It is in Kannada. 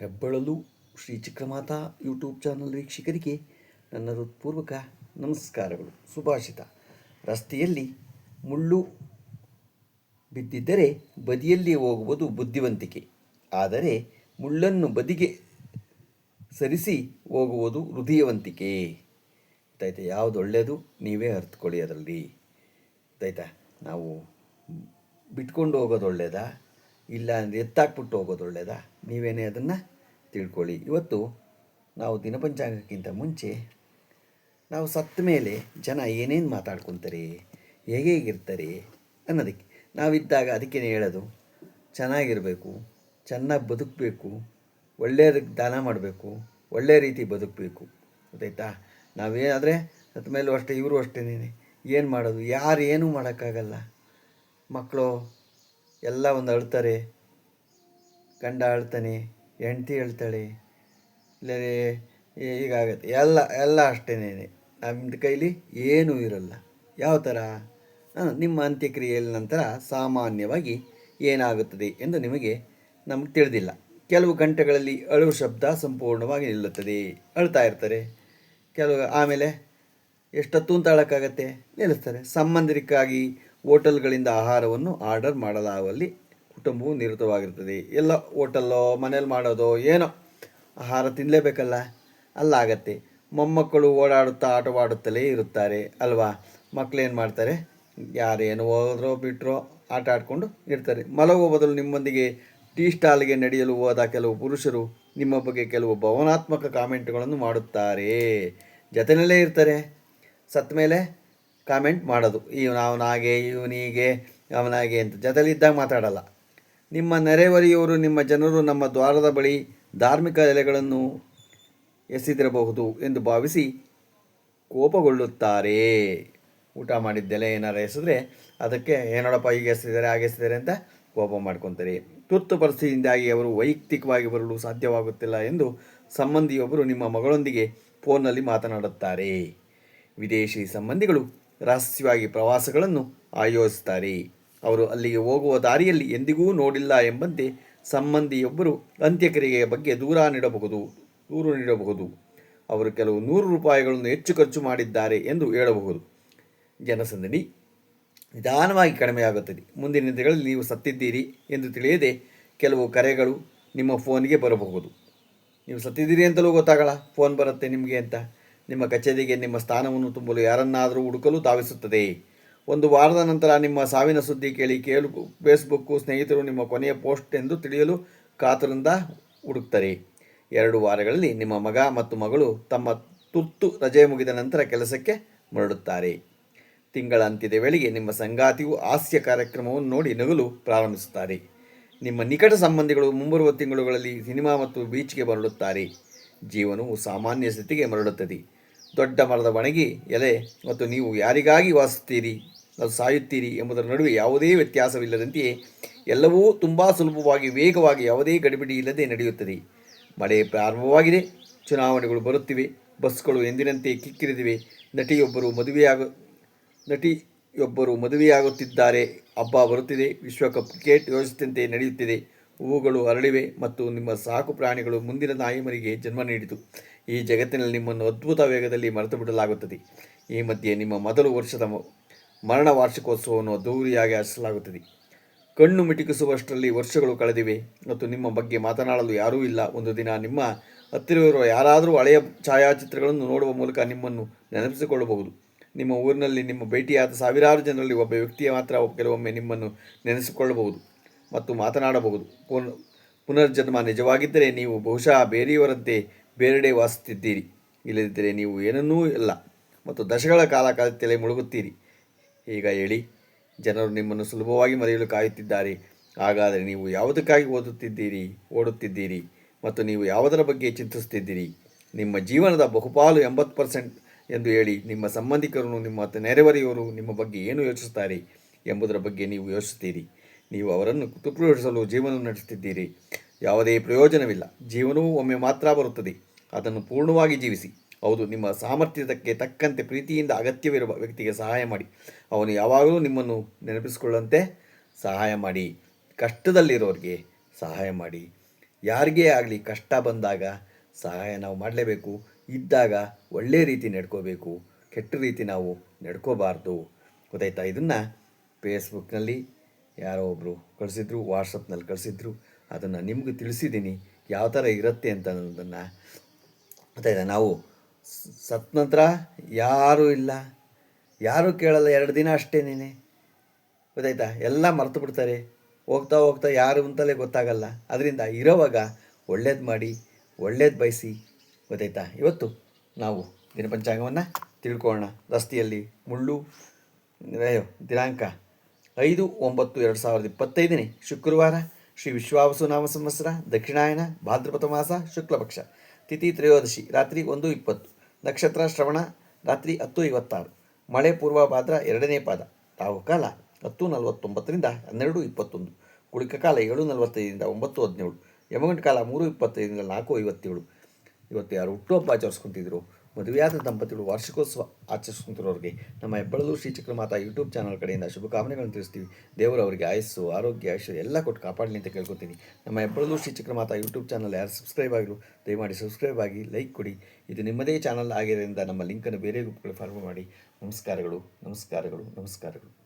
ಹೆಬ್ಬಳಲು ಶ್ರೀ ಚಿಕ್ರಮಾತಾ ಯೂಟ್ಯೂಬ್ ಚಾನಲ್ ವೀಕ್ಷಕರಿಗೆ ನನ್ನ ಹೃತ್ಪೂರ್ವಕ ನಮಸ್ಕಾರಗಳು. ಸುಭಾಷಿತ. ರಸ್ತೆಯಲ್ಲಿ ಮುಳ್ಳು ಬಿದ್ದಿದ್ದರೆ ಬದಿಯಲ್ಲಿ ಹೋಗುವುದು ಬುದ್ಧಿವಂತಿಕೆ. ಆದರೆ ಮುಳ್ಳನ್ನು ಬದಿಗೆ ಸರಿಸಿ ಹೋಗುವುದು ಹೃದಯವಂತಿಕೆ. ಗೊತ್ತಾಯ್ತಾ ಯಾವುದು ಒಳ್ಳೆಯದು ನೀವೇ ಅರ್ಥಕೊಳ್ಳಿ ಅದರಲ್ಲಿ. ಗೊತ್ತಾಯ್ತಾ ನಾವು ಬಿಟ್ಕೊಂಡು ಹೋಗೋದು ಒಳ್ಳೆಯದಾ ಇಲ್ಲ ಅಂದರೆ ಎತ್ತಾಕ್ಬಿಟ್ಟು ಹೋಗೋದು ಒಳ್ಳೆಯದಾ ನೀವೇನೇ ಅದನ್ನು ತಿಳ್ಕೊಳ್ಳಿ. ಇವತ್ತು ನಾವು ದಿನಪಂಚಾಂಗಕ್ಕಿಂತ ಮುಂಚೆ ನಾವು ಸತ್ತ ಮೇಲೆ ಜನ ಏನೇನು ಮಾತಾಡ್ಕೊತಾರೆ, ಹೇಗೆ ಹೇಗಿರ್ತಾರೆ ಅನ್ನೋದಕ್ಕೆ ನಾವಿದ್ದಾಗ ಅದಕ್ಕೆ ಹೇಳೋದು, ಚೆನ್ನಾಗಿರಬೇಕು, ಚೆನ್ನಾಗಿ ಬದುಕಬೇಕು, ಒಳ್ಳೆಯದಕ್ಕೆ ದಾನ ಮಾಡಬೇಕು ಒಳ್ಳೆಯ ರೀತಿ ಬದುಕಬೇಕು. ಗೊತ್ತಾಯ್ತಾ? ನಾವೇನಾದರೆ ಸತ್ತ ಮೇಲೂ ಅಷ್ಟೇ, ಇವರು ಅಷ್ಟೇನೆ. ಏನು ಮಾಡೋದು? ಯಾರು ಏನೂ ಮಾಡೋಕ್ಕಾಗಲ್ಲ. ಮಕ್ಕಳು ಎಲ್ಲ ಒಂದು ಅಳ್ತಾರೆ. ಗಂಡ ಅಳ್ತಾನೆ, ಹೆಂಡ್ತಿ ಅಳ್ತಾಳೆ. ಇಲ್ಲರೇ ಈಗಾಗತ್ತೆ ಎಲ್ಲ ಎಲ್ಲ ಅಷ್ಟೇ ನಮ್ಮ ಕೈಲಿ ಏನೂ ಇರಲ್ಲ. ಯಾವ ಥರ? ನಿಮ್ಮ ಅಂತ್ಯಕ್ರಿಯೆಯ ನಂತರ ಸಾಮಾನ್ಯವಾಗಿ ಏನಾಗುತ್ತದೆ ಎಂದು ನಿಮಗೆ ನಮಗೆ ತಿಳಿದಿಲ್ಲ. ಕೆಲವು ಗಂಟೆಗಳಲ್ಲಿ ಅಳುವ ಶಬ್ದ ಸಂಪೂರ್ಣವಾಗಿ ನಿಲ್ಲುತ್ತದೆ. ಅಳ್ತಾ ಇರ್ತಾರೆ. ಕೆಲವು ಆಮೇಲೆ ಎಷ್ಟೊತ್ತು ಅಂತ ಅಳಕ್ಕಾಗತ್ತೆ? ನಿಲ್ಲಿಸ್ತಾರೆ. ಸಂಬಂಧಿಕರಿಗಾಗಿ ಹೋಟೆಲ್ಗಳಿಂದ ಆಹಾರವನ್ನು ಆರ್ಡರ್ ಮಾಡಲಾಗುವಲ್ಲಿ ಕುಟುಂಬವು ನಿರತವಾಗಿರ್ತದೆ ಎಲ್ಲ ಹೋಟೆಲ್ಲೋ, ಮನೇಲಿ ಮಾಡೋದೋ ಏನೋ ಆಹಾರ ತಿನ್ನಲೇಬೇಕಲ್ಲ ಅಲ್ಲಾಗತ್ತೆ. ಮೊಮ್ಮಕ್ಕಳು ಓಡಾಡುತ್ತಾ ಆಟವಾಡುತ್ತಲೇ ಇರುತ್ತಾರೆ ಅಲ್ವಾ? ಮಕ್ಕಳೇನು ಮಾಡ್ತಾರೆ? ಯಾರೇನು ಹೋದ್ರೋ ಬಿಟ್ಟರೋ ಆಟ ಆಡಿಕೊಂಡು ಇರ್ತಾರೆ. ಮಲಗುವ ಬದಲು ನಿಮ್ಮೊಂದಿಗೆ ಟೀ ಸ್ಟಾಲ್ಗೆ ನಡೆಯಲು ಹೋದ ಕೆಲವು ಪುರುಷರು ನಿಮ್ಮ ಬಗ್ಗೆ ಕೆಲವು ಭಾವನಾತ್ಮಕ ಕಾಮೆಂಟ್ಗಳನ್ನು ಮಾಡುತ್ತಾರೆ. ಜೊತೆಯಲ್ಲೇ ಇರ್ತಾರೆ. ಸತ್ತ ಮೇಲೆ ಕಾಮೆಂಟ್ ಮಾಡೋದು. ಇವನು ಅವನಾಗೆ ಇವನಿಗೆ, ಅವನಾಗೆ ಅಂತ. ಜೊತೆಲಿದ್ದಾಗ ಮಾತಾಡಲ್ಲ. ನಿಮ್ಮ ನೆರೆಹೊರೆಯವರು, ನಿಮ್ಮ ಜನರು ನಮ್ಮ ದ್ವಾರದ ಬಳಿ ಧಾರ್ಮಿಕ ಎಲೆಗಳನ್ನು ಎಸೆದಿರಬಹುದು ಎಂದು ಭಾವಿಸಿ ಕೋಪಗೊಳ್ಳುತ್ತಾರೆ. ಊಟ ಮಾಡಿದ್ದೆಲೆ ಏನಾರು ಎಸೆದ್ರೆ ಅದಕ್ಕೆ ಏನೋಡಪ್ಪ ಈಗ ಎಸೆದಿದ್ದಾರೆ, ಹಾಗೆ ಅಂತ ಕೋಪ ಮಾಡ್ಕೊತಾರೆ. ತುರ್ತು ಪರಿಸ್ಥಿತಿಯಿಂದಾಗಿ ಅವರು ವೈಯಕ್ತಿಕವಾಗಿ ಬರಲು ಸಾಧ್ಯವಾಗುತ್ತಿಲ್ಲ ಎಂದು ಸಂಬಂಧಿಯೊಬ್ಬರು ನಿಮ್ಮ ಮಗಳೊಂದಿಗೆ ಫೋನ್ನಲ್ಲಿ ಮಾತನಾಡುತ್ತಾರೆ. ವಿದೇಶಿ ಸಂಬಂಧಿಗಳು ರಹಸ್ಯವಾಗಿ ಪ್ರವಾಸಗಳನ್ನು ಆಯೋಜಿಸುತ್ತಾರೆ ಅವರು ಅಲ್ಲಿಗೆ ಹೋಗುವ ದಾರಿಯಲ್ಲಿ ಎಂದಿಗೂ ನೋಡಿಲ್ಲ ಎಂಬಂತೆ ಸಂಬಂಧಿಯೊಬ್ಬರು ಅಂತ್ಯಕ್ರಿಯೆಯ ಬಗ್ಗೆ ದೂರ ನೀಡಬಹುದು, ದೂರು ನೀಡಬಹುದು. ಅವರು ಕೆಲವು ನೂರು ರೂಪಾಯಿಗಳನ್ನು ಹೆಚ್ಚು ಖರ್ಚು ಮಾಡಿದ್ದಾರೆ ಎಂದು ಹೇಳಬಹುದು. ಜನಸಂದಣಿ ನಿಧಾನವಾಗಿ ಕಡಿಮೆಯಾಗುತ್ತದೆ. ಮುಂದಿನ ದಿನಗಳಲ್ಲಿ ನೀವು ಸತ್ತಿದ್ದೀರಿ ಎಂದು ತಿಳಿಯದೆ ಕೆಲವು ಕರೆಗಳು ನಿಮ್ಮ ಫೋನಿಗೆ ಬರಬಹುದು. ನೀವು ಸತ್ತಿದ್ದೀರಿ ಅಂತಲೂ ಗೊತ್ತಾಗಲ್ಲ. ಫೋನ್ ಬರುತ್ತೆ ನಿಮಗೆ ಅಂತ. ನಿಮ್ಮ ಕಚೇರಿಗೆ ನಿಮ್ಮ ಸ್ಥಾನವನ್ನು ತುಂಬಲು ಯಾರನ್ನಾದರೂ ಹುಡುಕಲು ಧಾವಿಸುತ್ತದೆ. ಒಂದು ವಾರದ ನಂತರ ನಿಮ್ಮ ಸಾವಿನ ಸುದ್ದಿ ಕೇಳಿ ಕೇಳು ಫೇಸ್ಬುಕ್ಕು ಸ್ನೇಹಿತರು ನಿಮ್ಮ ಕೊನೆಯ ಪೋಸ್ಟ್ ಎಂದು ತಿಳಿಯಲು ಕಾತರಿಂದ ಹುಡುಕ್ತಾರೆ. ಎರಡು ವಾರಗಳಲ್ಲಿ ನಿಮ್ಮ ಮಗ ಮತ್ತು ಮಗಳು ತಮ್ಮ ತುರ್ತು ರಜೆ ಮುಗಿದ ನಂತರ ಕೆಲಸಕ್ಕೆ ಮರಳುತ್ತಾರೆ. ತಿಂಗಳ ಅಂತ್ಯದ ವೇಳೆಗೆ ನಿಮ್ಮ ಸಂಗಾತಿಯು ಹಾಸ್ಯ ಕಾರ್ಯಕ್ರಮವನ್ನು ನೋಡಿ ನಗಲು ಪ್ರಾರಂಭಿಸುತ್ತಾರೆ. ನಿಮ್ಮ ನಿಕಟ ಸಂಬಂಧಿಗಳು ಮುಂಬರುವ ತಿಂಗಳುಗಳಲ್ಲಿ ಸಿನಿಮಾ ಮತ್ತು ಬೀಚ್ಗೆ ಮರಳುತ್ತಾರೆ. ಜೀವನವು ಸಾಮಾನ್ಯ ಸ್ಥಿತಿಗೆ ಮರಳುತ್ತದೆ. ದೊಡ್ಡ ಮರದ ಒಣಗಿ ಎಲೆ ಮತ್ತು ನೀವು ಯಾರಿಗಾಗಿ ವಾಸುತ್ತೀರಿ ಅದು ಸಾಯುತ್ತೀರಿ ಎಂಬುದರ ನಡುವೆ ಯಾವುದೇ ವ್ಯತ್ಯಾಸವಿಲ್ಲದಂತೆಯೇ ಎಲ್ಲವೂ ತುಂಬ ಸುಲಭವಾಗಿ ವೇಗವಾಗಿ ಯಾವುದೇ ಗಡಿಬಿಡಿ ಇಲ್ಲದೆ ನಡೆಯುತ್ತದೆ. ಮಳೆ ಪ್ರಾರಂಭವಾಗಿದೆ, ಚುನಾವಣೆಗಳು ಬರುತ್ತಿವೆ ಬಸ್ಗಳು ಎಂದಿನಂತೆ ಕಿಕ್ಕಿರಿದಿವೆ, ನಟಿಯೊಬ್ಬರು ಮದುವೆಯಾಗ, ನಟಿಯೊಬ್ಬರು ಮದುವೆಯಾಗುತ್ತಿದ್ದಾರೆ, ಹಬ್ಬ ಬರುತ್ತಿದೆ, ವಿಶ್ವಕಪ್ ಕ್ರಿಕೆಟ್ ಯೋಜಿಸಿದಂತೆ ನಡೆಯುತ್ತಿದೆ ಹೂವುಗಳು ಅರಳಿವೆ ಮತ್ತು ನಿಮ್ಮ ಸಾಕು ಪ್ರಾಣಿಗಳು ಮುಂದಿನ ನಾಯಿಮರಿಗೆ ಜನ್ಮ ನೀಡಿತು. ಈ ಜಗತ್ತಿನಲ್ಲಿ ನಿಮ್ಮನ್ನು ಅದ್ಭುತ ವೇಗದಲ್ಲಿ ಮರೆತು ಬಿಡಲಾಗುತ್ತದೆ. ಈ ಮಧ್ಯೆ ನಿಮ್ಮ ಮೊದಲು ವರ್ಷದ ಮರಣ ವಾರ್ಷಿಕೋತ್ಸವವನ್ನು ಅದ್ದೂರಿಯಾಗಿ ಆಚರಿಸಲಾಗುತ್ತದೆ. ಕಣ್ಣು ಮಿಟುಕಿಸುವಷ್ಟರಲ್ಲಿ ವರ್ಷಗಳು ಕಳೆದಿವೆ ಮತ್ತು ನಿಮ್ಮ ಬಗ್ಗೆ ಮಾತನಾಡಲು ಯಾರೂ ಇಲ್ಲ. ಒಂದು ದಿನ ನಿಮ್ಮ ಹತ್ತಿರವಿರುವ ಯಾರಾದರೂ ಹಳೆಯ ಛಾಯಾಚಿತ್ರಗಳನ್ನು ನೋಡುವ ಮೂಲಕ ನಿಮ್ಮನ್ನು ನೆನಪಿಸಿಕೊಳ್ಳಬಹುದು. ನಿಮ್ಮ ಊರಿನಲ್ಲಿ ನಿಮ್ಮ ಭೇಟಿಯಾದ ಸಾವಿರಾರು ಜನರಲ್ಲಿ ಒಬ್ಬ ವ್ಯಕ್ತಿಯ ಮಾತ್ರ ಕೆಲವೊಮ್ಮೆ ನಿಮ್ಮನ್ನು ನೆನೆಸಿಕೊಳ್ಳಬಹುದು ಮತ್ತು ಮಾತನಾಡಬಹುದು. ಪುನ್, ಪುನರ್ಜನ್ಮ ನಿಜವಾಗಿದ್ದರೆ ನೀವು ಬಹುಶಃ ಬೇರೆಯವರಂತೆ ಬೇರೆಡೆ ವಾಸಿಸುತ್ತಿದ್ದೀರಿ. ಇಲ್ಲದಿದ್ದರೆ ನೀವು ಏನನ್ನೂ ಇಲ್ಲ. ಮತ್ತು ದಶಗಳ ಕಾಲ ಕಲಿತಲೇ ಮುಳುಗುತ್ತೀರಿ. ಈಗ ಹೇಳಿ, ಜನರು ನಿಮ್ಮನ್ನು ಸುಲಭವಾಗಿ ಮರೆಯಲು ಕಾಯುತ್ತಿದ್ದಾರೆ. ಹಾಗಾದರೆ ನೀವು ಯಾವುದಕ್ಕಾಗಿ ಓದುತ್ತಿದ್ದೀರಿ? ಓಡುತ್ತಿದ್ದೀರಿ. ಮತ್ತು ನೀವು ಯಾವುದರ ಬಗ್ಗೆ ಚಿಂತಿಸುತ್ತಿದ್ದೀರಿ? ನಿಮ್ಮ ಜೀವನದ ಬಹುಪಾಲು ಎಂಬತ್ತು ಪರ್ಸೆಂಟ್ ಎಂದು ಹೇಳಿ, ನಿಮ್ಮ ಸಂಬಂಧಿಕರು ನಿಮ್ಮ ನೆರೆಹೊರೆಯವರು ನಿಮ್ಮ ಬಗ್ಗೆ ಏನು ಯೋಚಿಸುತ್ತಾರೆ ಎಂಬುದರ ಬಗ್ಗೆ ನೀವು ಯೋಚಿಸುತ್ತೀರಿ. ನೀವು ಅವರನ್ನು ತೃಪ್ತಿಪಡಿಸಲು ಜೀವನ ನಡೆಸುತ್ತಿದ್ದೀರಿ. ಯಾವುದೇ ಪ್ರಯೋಜನವಿಲ್ಲ. ಜೀವನವೂ ಒಮ್ಮೆ ಮಾತ್ರ ಬರುತ್ತದೆ. ಅದನ್ನು ಪೂರ್ಣವಾಗಿ ಜೀವಿಸಿ. ಹೌದು, ನಿಮ್ಮ ಸಾಮರ್ಥ್ಯಕ್ಕೆ ತಕ್ಕಂತೆ ಪ್ರೀತಿಯಿಂದ ಅಗತ್ಯವಿರುವ ವ್ಯಕ್ತಿಗೆ ಸಹಾಯ ಮಾಡಿ. ಅವನು ಯಾವಾಗಲೂ ನಿಮ್ಮನ್ನು ನೆನಪಿಸಿಕೊಳ್ಳುವಂತೆ ಸಹಾಯ ಮಾಡಿ. ಕಷ್ಟದಲ್ಲಿರೋರಿಗೆ ಸಹಾಯ ಮಾಡಿ. ಯಾರಿಗೇ ಆಗಲಿ ಕಷ್ಟ ಬಂದಾಗ ಸಹಾಯ ನಾವು ಮಾಡಲೇಬೇಕು. ಇದ್ದಾಗ ಒಳ್ಳೆಯ ರೀತಿ ನಡ್ಕೋಬೇಕು. ಕೆಟ್ಟ ರೀತಿ ನಾವು ನಡ್ಕೋಬಾರ್ದು. ಗೊತ್ತಾಯ್ತಾ ಇದನ್ನು? ಫೇಸ್ಬುಕ್ನಲ್ಲಿ ಯಾರೋ ಒಬ್ಬರು ಕಳಿಸಿದ್ರು, ವಾಟ್ಸಪ್ನಲ್ಲಿ ಕಳಿಸಿದ್ರು. ಅದನ್ನು ನಿಮಗೆ ತಿಳಿಸಿದ್ದೀನಿ. ಯಾವ ಥರ ಇರುತ್ತೆ ಅಂತ ಅನ್ನೋದನ್ನು. ಗೊತ್ತಾಯ್ತಾ ನಾವು ಸತ್ ನಂತರ ಯಾರೂ ಇಲ್ಲ. ಯಾರೂ ಕೇಳಲ್ಲ, ಎರಡು ದಿನ ಅಷ್ಟೇ ನೀನೆ. ಗೊತ್ತಾಯ್ತಾ? ಎಲ್ಲ ಮರೆತು ಬಿಡ್ತಾರೆ. ಹೋಗ್ತಾ ಹೋಗ್ತಾ ಯಾರು ಅಂತಲೇ ಗೊತ್ತಾಗಲ್ಲ. ಅದರಿಂದ ಇರೋವಾಗ ಒಳ್ಳೇದು ಮಾಡಿ, ಒಳ್ಳೇದು ಬಯಸಿ. ಗೊತ್ತಾಯ್ತಾ? ಇವತ್ತು ನಾವು ದಿನಪಂಚಾಂಗವನ್ನು ತಿಳ್ಕೊಳ್ಳೋಣ. ರಸ್ತೆಯಲ್ಲಿ ಮುಳ್ಳು ದಿನಾಂಕ. ಐದು ಒಂಬತ್ತು ಎರಡು ಸಾವಿರದ ಇಪ್ಪತ್ತೈದನೇ ಶುಕ್ರವಾರ ಶ್ರೀ ವಿಶ್ವಾವಸು ನಾಮ ಸಂವತ್ಸರ, ದಕ್ಷಿಣಾಯನ, ಭಾದ್ರಪದ ಮಾಸ, ಶುಕ್ಲಪಕ್ಷ. ತಿಥಿ ತ್ರಯೋದಶಿ, ರಾತ್ರಿ ಒಂದು ಇಪ್ಪತ್ತು. ನಕ್ಷತ್ರ ಶ್ರವಣ, ರಾತ್ರಿ ಹತ್ತು ಐವತ್ತಾರು. ಮಳೆ ಪೂರ್ವ ಭಾದ್ರ ಎರಡನೇ ಪಾದ. ರಾಹುಕಾಲ ಹತ್ತು ನಲವತ್ತೊಂಬತ್ತರಿಂದ ಹನ್ನೆರಡು ಇಪ್ಪತ್ತೊಂದು. ಕುಳಿಕ ಕಾಲ ಏಳು ನಲವತ್ತೈದರಿಂದ ಒಂಬತ್ತು ಹದಿನೇಳು. ಯಮಗಂಟ ಕಾಲ ಮೂರು ಇಪ್ಪತ್ತೈದರಿಂದ ನಾಲ್ಕು ಐವತ್ತೇಳು. ಇವತ್ತು ಯಾರು ಹುಟ್ಟುಹಬ್ಬ ಆಚರಿಸ್ಕೊಂತಿದ್ರು? ಮದುವೆಯಾದ ದಂಪತಿಗಳು ವಾರ್ಷಿಕೋತ್ಸವ ಆಚರಿಸುತ್ತಿರೋರಿಗೆ ನಮ್ಮ ಹೆಬ್ಬಳಲು ಶ್ರೀಚಕ್ರ ಮಾತಾ ಯೂಟ್ಯೂಬ್ ಚಾನಲ್ ಕಡೆಯಿಂದ ಶುಭಕಾಮನೆಗಳನ್ನು ತಿಳಿಸ್ತೀವಿ. ದೇವರು ಅವರಿಗೆ ಆಯಸ್ಸು, ಆರೋಗ್ಯ, ಆಯುಷ್ಯ ಎಲ್ಲ ಕೊಟ್ಟು ಕಾಪಾಡಲಿ ಅಂತ ಕೇಳ್ಕೊತೀನಿ. ನಮ್ಮ ಹೆಬ್ಬಳಲು ಶ್ರೀಚಕ್ರ ಮಾತಾ ಯೂಟ್ಯೂಬ್ ಚಾನಲ್ ಯಾರು ಸಬ್ಸ್ಕ್ರೈಬ್ ಆಗಿರು ದಯಮಾಡಿ ಸಬ್ಸ್ಕ್ರೈಬ್ ಆಗಿ ಲೈಕ್ ಕೊಡಿ. ಇದು ನಿಮ್ಮದೇ ಚಾನಲ್ ಆಗಿರೋದ್ರಿಂದ ನಮ್ಮ ಲಿಂಕನ್ನು ಬೇರೆ ಗ್ರೂಪ್ಗಳು ಫಾರ್ವರ್ಡ್ ಮಾಡಿ. ನಮಸ್ಕಾರಗಳು ನಮಸ್ಕಾರಗಳು ನಮಸ್ಕಾರಗಳು.